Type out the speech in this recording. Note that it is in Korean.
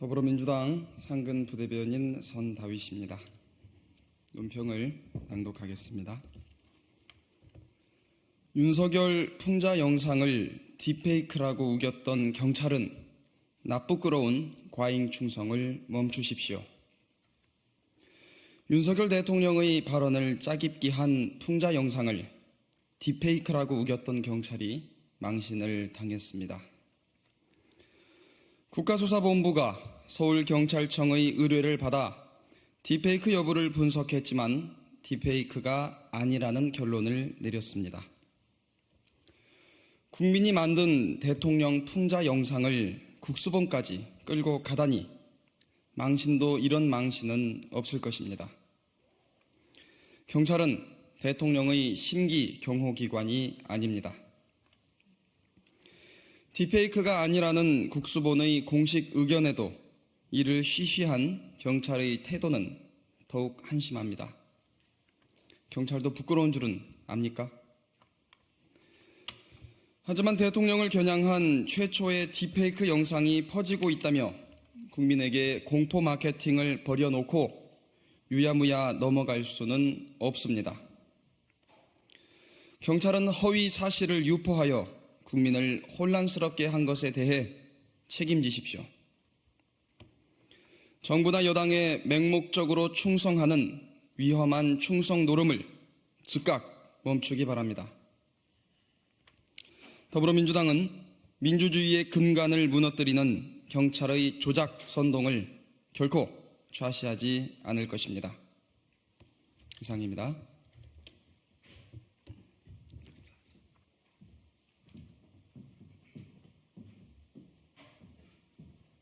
더불어민주당 상근 부대변인 선다윗입니다. 논평을 낭독하겠습니다. 윤석열 풍자 영상을 딥페이크라고 우겼던 경찰은 나쁘끄러운 과잉 충성을 멈추십시오. 윤석열 대통령의 발언을 짜깁기 한 풍자 영상을 딥페이크라고 우겼던 경찰이 망신을 당했습니다. 국가수사본부가 서울경찰청의 의뢰를 받아 딥페이크 여부를 분석했지만 딥페이크가 아니라는 결론을 내렸습니다. 국민이 만든 대통령 풍자 영상을 국수본까지 끌고 가다니 망신도 이런 망신은 없을 것입니다. 경찰은 대통령의 심기 경호기관이 아닙니다. 딥페이크가 아니라는 국수본의 공식 의견에도 이를 쉬쉬한 경찰의 태도는 더욱 한심합니다. 경찰도 부끄러운 줄은 압니까? 하지만 대통령을 겨냥한 최초의 딥페이크 영상이 퍼지고 있다며 국민에게 공포 마케팅을 벌여놓고 유야무야 넘어갈 수는 없습니다. 경찰은 허위 사실을 유포하여 국민을 혼란스럽게 한 것에 대해 책임지십시오. 정부나 여당에 맹목적으로 충성하는 위험한 충성 노름을 즉각 멈추기 바랍니다. 더불어민주당은 민주주의의 근간을 무너뜨리는 경찰의 조작 선동을 결코 좌시하지 않을 것입니다. 이상입니다.